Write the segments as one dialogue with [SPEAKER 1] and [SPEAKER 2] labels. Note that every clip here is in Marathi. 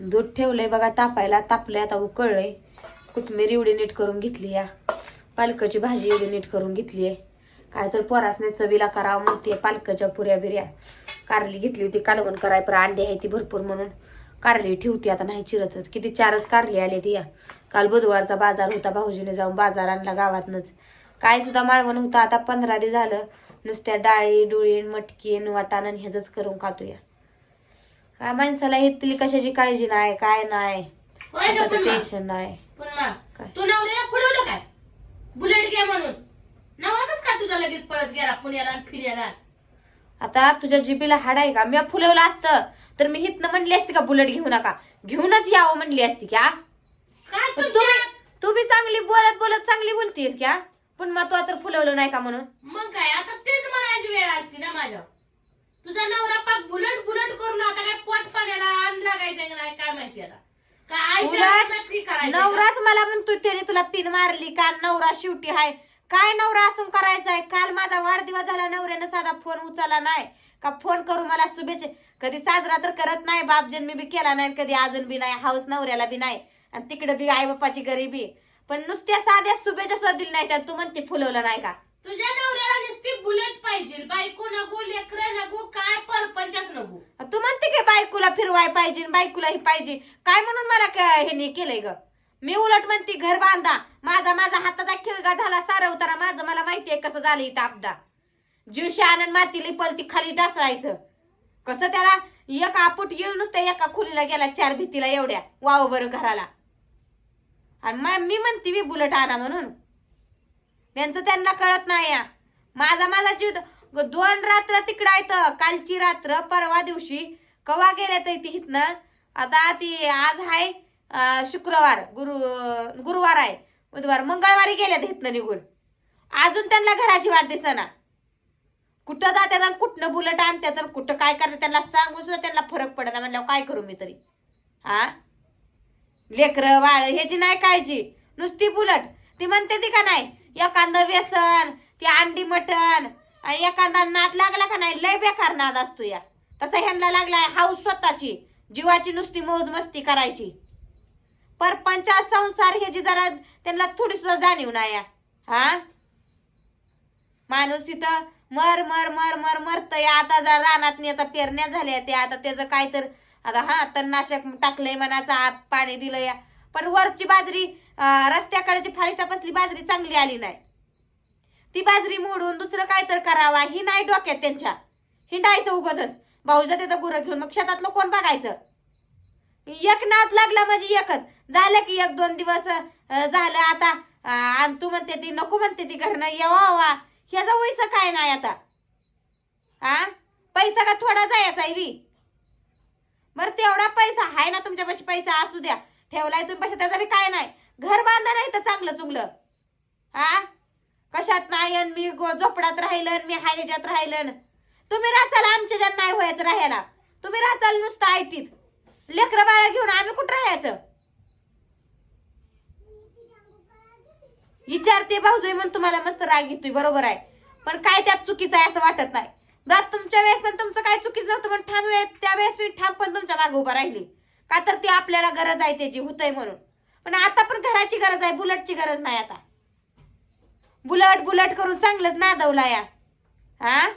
[SPEAKER 1] दूध ठेवलंय बघा तापायला तापलंय आता उकळलंय. कोथमीर एवढी नीट करून घेतली या. पालकाची भाजी एवढी नीट करून घेतली आहे. काय तर पोरासने चवीला करावं म्हणते पालकाच्या पुऱ्या बिऱ्या. कारली घेतली होती कालवण कराय पर अंडी आहे ती भरपूर म्हणून. कारली ठेवती आता नाही चिरतच. किती चारच कारली आली ती या. काल बुधवारचा बाजार होता भाऊजीने जाऊन बाजार आणला गावातनच. काय सुद्धा माळवण होतं आता पंधरा दिवस झालं. नुसत्या डाळी डुळी मटकी वाटाण आणि ह्याच करून खातोया काय माणसाला इथली कशाची काळजी नाही काय नाही
[SPEAKER 2] होय ग
[SPEAKER 1] कशाचं
[SPEAKER 2] पुन्हा?
[SPEAKER 1] टेन्शन नाही.
[SPEAKER 2] पुन्हा
[SPEAKER 1] काय?
[SPEAKER 2] तू नवऱ्याला फुलवलं काय? बुलेट घ्या म्हणून. नवरा कस का तुझा लगेच पळत गेला पुण्याला आणि फिर्याला?
[SPEAKER 1] आता तुझ्या जिबीला हाड आहे का? मी फुलवलं असतं तर मी हितनं म्हणली असती का बुलेट घेऊ नका? घेऊनच यावं म्हणली असती का
[SPEAKER 2] काय
[SPEAKER 1] पण
[SPEAKER 2] तुमच्या
[SPEAKER 1] तू बी चांगली बोलत बोलत चांगली बोलतीस क्या? पण मग तू तर फुलवलं नाही का म्हणून?
[SPEAKER 2] मग काय? आता तेच म्हणायची वेळ आलती ना माझ्या तुझा नवरा पाक बुलेट बुलेट करून आता काय पोट पाण्याला अन्न लागायचं नाही काय माहिती आता? काय
[SPEAKER 1] उलट
[SPEAKER 2] आयुष्यात नक्की करायचं का?
[SPEAKER 1] नवराच मला म्हणतोय त्याने तुला पिन मारली का नवरा शेवटी हाय. काय नवरा असून करायचंय? काल माझा वाढदिवस झाला नवऱ्यानं साधा फोन उचलला नाही. का फोन करू मला शुभेच्छा? कधी साजरा तर करत नाही बाप जन्मी बी केला नाही कधी अजून बी नाही हाऊस नवऱ्याला बी नाही. आणि तिकडे बी आई बाप्पाची गरिबी. पण नुसत्या साध्या शुभेच्छा सुद्धा दिली नाही त्यात तू म्हणते फुलवलं नाही का?
[SPEAKER 2] तुझ्या नवऱ्याला नुसती बुलेट पाहिजे. बायको नको लेकर नको काय परपंचात नको
[SPEAKER 1] तू म्हणते की फिरवाय पाहिजे बायकोला ही पाहिजे. काय म्हणून मला क- केलंय ग? मी उलट म्हणते घर बांधा. माझा माझा हाताचा खिळगा झाला सारा उतारा. माझं मला माहितीये कसं झालं इथं आपदा. जीवशी आनंद माती लिपल ती खाली डासळायचं कसं त्याला? एका आपूट येऊन नुसतं एका खोलीला गेला चार भीतीला एवढ्या. वाव बरं घराला. आणि मग मी म्हणते मी बुलट आणा म्हणून. त्यांचं त्यांना कळत नाही. या माझा माझा जीव दोन रात्र तिकडं येतं कालची रात्र परवा दिवशी कवा गेल्या तर ती हिथनं आता ती आज आहे शुक्रवार गुरु गुरुवार आहे. बुधवार मंगळवारी गेल्या हिथनं निघून. अजून त्यांना घराची वाट दिसना. कुठं जात्यात आणि कुठनं बुलट आणतात आणि कुठं काय करतात त्यांना सांगून सुद्धा त्यांना फरक पडला म्हणल्यावर काय करू मी तरी? हा लेकरं वाळ ह्याची नाही काळजी. नुसती बुलट. ती म्हणते ती का नाही? एखादं व्यसन ती अंडी मटण आणि एखादा नाद लागला का नाही? लय बेकार नाद असतो या. तसं ह्यांना लागलाय हाऊस स्वतःची. जीवाची नुसती मौज मस्ती करायची. परपंचात संसार ह्याची जरा त्यांना थोडी सुद्धा जाणीव नाही या. हा? माणूस इथं मर मर मर मर मरतय. आता जर रानात आता पेरण्या झाल्या ते आता त्याचं काय तर आता हा तणनाशक टाकलंय मनाचा पाणी दिलंय. या. पण वरची बाजरी रस्त्याकडची फारिष्टा बसली बाजरी चांगली आली नाही. ती बाजरी मोडून दुसरं काय तर करावा. ही नाही डोक्यात त्यांच्या. हिंडायचं उगच भाऊजात येतं गुरं घेऊन मग शेतातलं कोण बघायचं? एक नाद लागला म्हणजे एकच. झालं की एक दोन दिवस झालं आता. अं, आणि तू म्हणते ती नको म्हणते ती घरनं येवा वा ह्याचा वैस काय नाही आता. हा पैसा का थोडा जायचा बी बरं तेवढा पैसा आहे ना तुमच्यापाशी पैसा असू द्या. ठेवलाय तुम्ही पैसा त्याचा बी काय नाही. घर बांधा नाही तर चांगलं चुंगलं. हा कशात नाही अन मी गो- झोपडात राहिलं मी हाय राहिलं तुम्ही राहचाल आमच्या ज्यांना नाही व्हायचं राहायला. तुम्ही राहचाल नुसतं आयटीत. लेकरं बाळा घेऊन आम्ही कुठं राहायचं? विचारते भाऊजोई म्हणून तुम्हाला मस्त राग येतोय बरोबर आहे. पण काय त्यात चुकीचं आहे असं वाटत नाही. रात तुमच्या वेळेस पण तुमचं काय चुकीचं नव्हतं पण ठाम वेळेस त्या वेळेस मी ठाम पण तुमच्या मागे उभा राहिली. का तर ती आपल्याला गरज आहे त्याची होतंय म्हणून. पण आता पण घराची गरज आहे बुलटची गरज नाही आता. बुलट बुलट करून चांगलंच नादवला या. हा?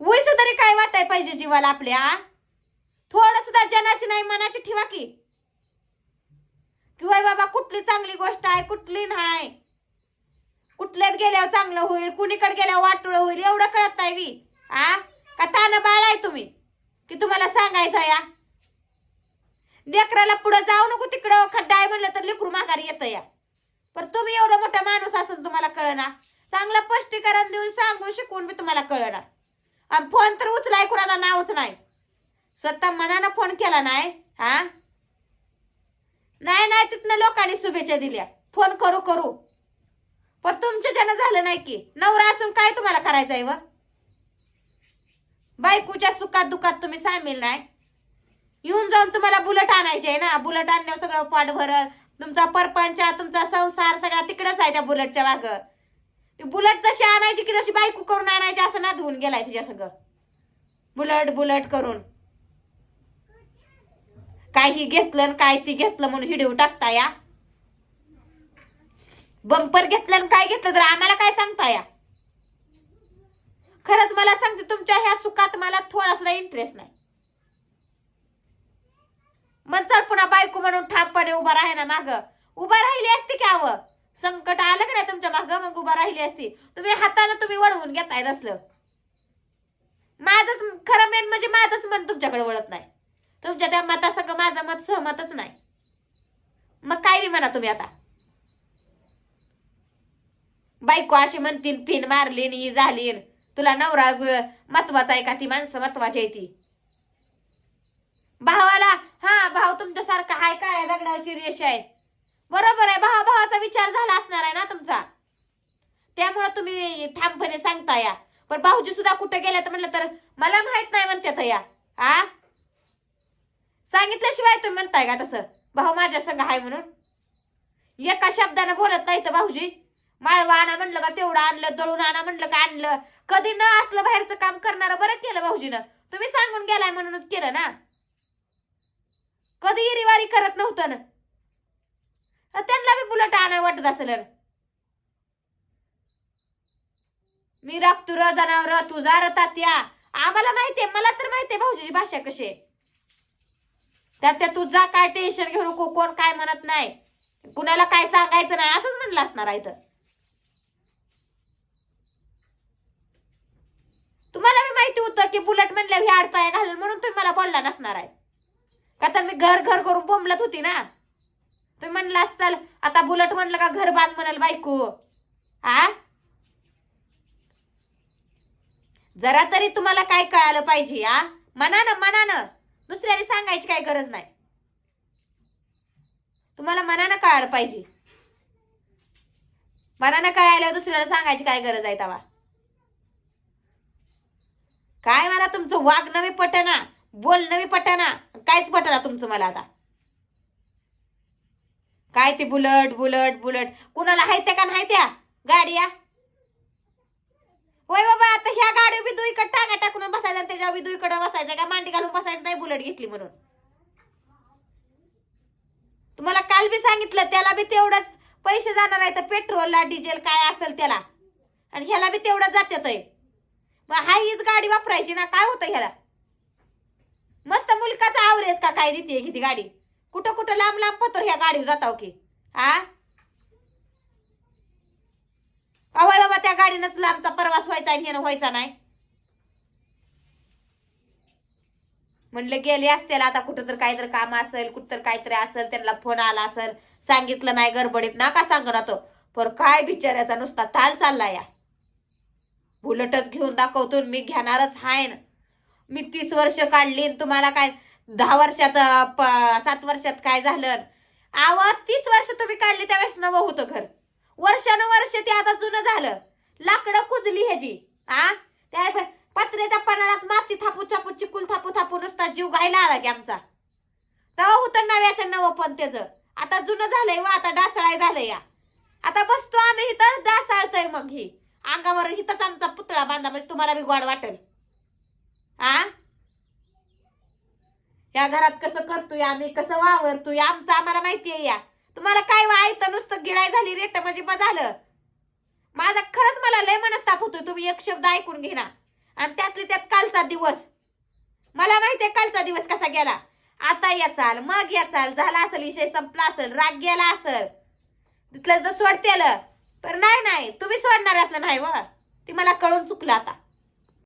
[SPEAKER 1] उस तरी काय वाटाय पाहिजे जीवाला आपल्या थोडं सुद्धा जनाची नाही मनाची ठेवा की. किंवा बाबा कुठली चांगली गोष्ट आहे कुठली नाही? कुठल्यात गेल्यावर चांगलं होईल कुणीकडे गेल्यावर वाटोळ होईल एवढं कळत नाही मी आ? का तानं बाळ आहे तुम्ही? की तुम्हाला सांगायचं या लेकराला पुढं जाऊ नको तिकडं खड्डा आहे म्हणलं तर लेकरू माघारी येतं या. पण तुम्ही एवढं मोठा माणूस असून तुम्हाला कळना. चांगलं स्पष्टीकरण देऊन सांगून शिकवून मी तुम्हाला कळणार आणि फोन तर उचलाय कुणाचा नावच नाही स्वतः मनानं फोन केला नाही हा? नाही नाही तिथनं लोकांनी शुभेच्छा दिल्या. फोन करू करू. पण तुमच्या ज्यानं झालं नाही की नवरा असून काय तुम्हाला करायचं आहे व? बायकोच्या सुखात दुखात तुम्ही सामील नाही. येऊन जाऊन तुम्हाला बुलट आणायचे आहे ना. बुलट आणल्यावर सगळं पाठ भरल. तुमचा परपंच तुमचा संसार सगळा तिकडंच आहे त्या बुलटच्या मागं. ती बुलट जशी आणायची की जशी बायको करून आणायची असं ना धुवून गेलाय तिच्या सगळं. बुलट बुलट करून. काय ही घेतलं आणि काय ती घेतलं म्हणून हिडिओ टाकता या? बंपर घेतलं आणि काय घेतलं तर आम्हाला काय सांगता या? खरंच मला सांगते तुमच्या ह्या सुखात मला थोडा सुद्धा इंटरेस्ट नाही. मग चल पुन्हा बायको म्हणून ठामपणे उभा राहे ना माग. उभा राहिली असते की अव संकट आलं का नाही तुमच्या माग? मग उभा राहिली असती. तुम्ही हाताने तुम्ही वळवून घेताय असलं. माझंच खरं मेन म्हणजे माझंच मन तुमच्याकडे वळत नाही. तुमच्या त्या मतासंग माझं मत सहमतच नाही. मग काय बी म्हणा तुम्ही आता. बायको अशी म्हणतील फिन मारली आणि ही झाली तुला नवरा महत्त्वाचा आहे का? ती माणसं महत्वाची आहे ती. भावाला हा भाव तुमच्यासारखा हाय काळ्या दगडाची रेष आहे. बरोबर आहे भावा विचार झाला असणार आहे ना तुमचा? त्यामुळे तुम्ही ठामपणे सांगता या. पण भाऊजी सुद्धा कुठे गेल्या तर म्हणलं तर मला माहीत नाही म्हणतात या. आ? सांगितल्याशिवाय तुम्ही म्हणताय का तसं? भाऊ माझ्या संग आहे म्हणून. एका शब्दानं बोलत नाही तर भाऊजी. माळवा आणा म्हणलं का तेवढं आणलं दळून आणा म्हणलं का आणलं. कधी न असलं बाहेरचं काम करणारं बरं केलं भाऊजीनं. तुम्ही सांगून गेलाय म्हणूनच केलं ना. कधी इरीवारी करत नव्हतं ना. तुला बी वाटत असेल मी राखतो र जनावर तुझा र तात्या आम्हाला माहितीये मला तर माहितीये भाऊजीची भाषा कशी आहे. त्यात त्या तुझा काय टेन्शन घेऊ नको कोण काय म्हणत नाही. कुणाला काय सांगायचं नाही असंच म्हणलं असणार आहे तर तुम्हाला मी माहिती होतं की बुलेट म्हणल्या ही आडपाया घालून म्हणून तुम्ही मला बोलला नसणार आहे. का तर मी घर घर करून बोंबलत होती ना? तुम्ही म्हणला चल आता बुलट म्हणलं का घर बांध म्हणाल बायको? हा? जरा तरी तुम्हाला काय कळालं पाहिजे हा? मनानं मनानं दुसऱ्याने सांगायची काय गरज नाही. तुम्हाला मनानं कळायला पाहिजे. मनानं कळायला दुसऱ्याला सांगायची काय गरज आहे तवा. काय मला तुमचं वागणं बी पटना बोलणं बी पटना काहीच पटना तुमचं मला आता. काय ते बुलट बुलट बुलट. कुणाला हाय का नाही त्या? गाड्या होय बाबा आता ह्या गाडी बी दुईकडे टांगा टाकून बसायचं आणि त्याच्यावर बी दुईकडे बसायचं. का मांडी घालून बसायचं नाही बुलेट घेतली म्हणून? तुम्हाला काल बी सांगितलं त्याला बी तेवढंच पैसे जाणार आहे तर पेट्रोलला डिझेल काय असेल त्याला. आणि ह्याला बी तेवढंच जात्यात आहे. मग हा हीच गाडी वापरायची ना काय होतं ह्याला? मस्त मुलकाचा आवरेज का काय देते किती गाडी? कुठं कुठं लांब लांब पत्र ह्या गाडीवर जाताव की? हा? बाबा त्या गाडीनंच लांबचा प्रवास व्हायचा आणि ह्यानं व्हायचा नाही. म्हणलं गेले असतील आता कुठं तर काहीतरी काम असेल कुठं तर काहीतरी असेल त्यांना फोन आला असेल सांगितलं नाही गडबडीत ना का सांग ना तो. पर काय बिचाऱ्याचा नुसता ताल चालला या. बुलटच घेऊन दाखवतो मी घेणारच हाय ना. मी तीस वर्ष काढली आणि तुम्हाला काय दहा वर्षात प- सात वर्षात काय झालं? आव तीस वर्ष तुम्ही काढली त्यावेळेस नवं होतं घर. वर्षानुवर्ष ते आता जुनं झालं. लाकडं कुजली ह्याची. आ? त्या पत्र्याच्या पन्हाळात माती थापू थापू चिकूल थापू थापू नुसता जीव घायला आला की आमचा. तेव्हा होतं नव्याचं नवं पण त्याचं. आता जुनं झालंय व आता डासळाय झालंय या. आता बसतो आम्ही इथं डासाळतोय मग ही. अंगावर इथंच आमचा पुतळा बांधा म्हणजे तुम्हाला बी गोड वाटेल. आ? या घरात कसं करतोय आम्ही कसं वावरतोय आमचं आम्हाला माहिती आहे या. तुम्हाला काय वायतं नुसतं गिळाय झाली रेट म्हणजे मग झालं. माझा खरंच मला लय मनस्ताप होतोय तुम्ही एक शब्द ऐकून घेणार आणि त्यातले त्यात कालचा दिवस. मला माहितीये कालचा दिवस कसा गेला. आता याचाल मग याचाल झाला असेल विषय संपला असेल राग गेला असेल. तिथलं तर आलं पण नाही नाही तुम्ही सोडणार यातलं नाही व. ती मला कळून चुकलं आता.